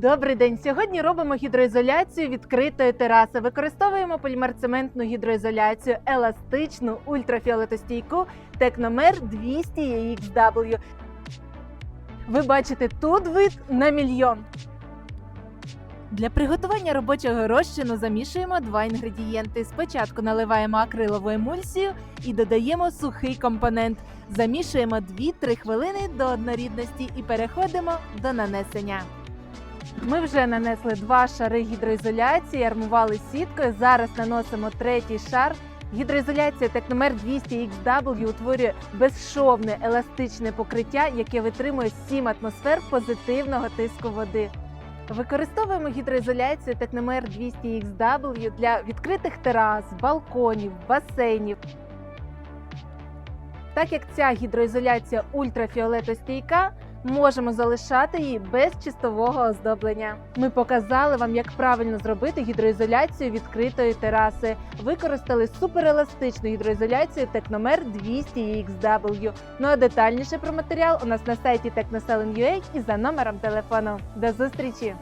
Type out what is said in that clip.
Добрий день. Сьогодні робимо гідроізоляцію відкритої тераси. Використовуємо полімерцементну гідроізоляцію, еластичну, ультрафіолетостійку Техномер 200 EXW. Ви бачите тут вид на мільйон. Для приготування робочого розчину замішуємо два інгредієнти. Спочатку наливаємо акрилову емульсію і додаємо сухий компонент. Замішуємо 2-3 хвилини до однорідності і переходимо до нанесення. Ми вже нанесли два шари гідроізоляції, армували сіткою. Зараз наносимо третій шар. Гідроізоляція Техномер 200 XW утворює безшовне еластичне покриття, яке витримує 7 атмосфер позитивного тиску води. Використовуємо гідроізоляцію Техномер 200 XW для відкритих терас, балконів, басейнів. Так як ця гідроізоляція ультрафіолетостійка, можемо залишати її без чистового оздоблення. Ми показали вам, як правильно зробити гідроізоляцію відкритої тераси. Використали супереластичну гідроізоляцію Техномер 200 XW. Ну а детальніше про матеріал у нас на сайті Technoselling.ua і за номером телефону. До зустрічі!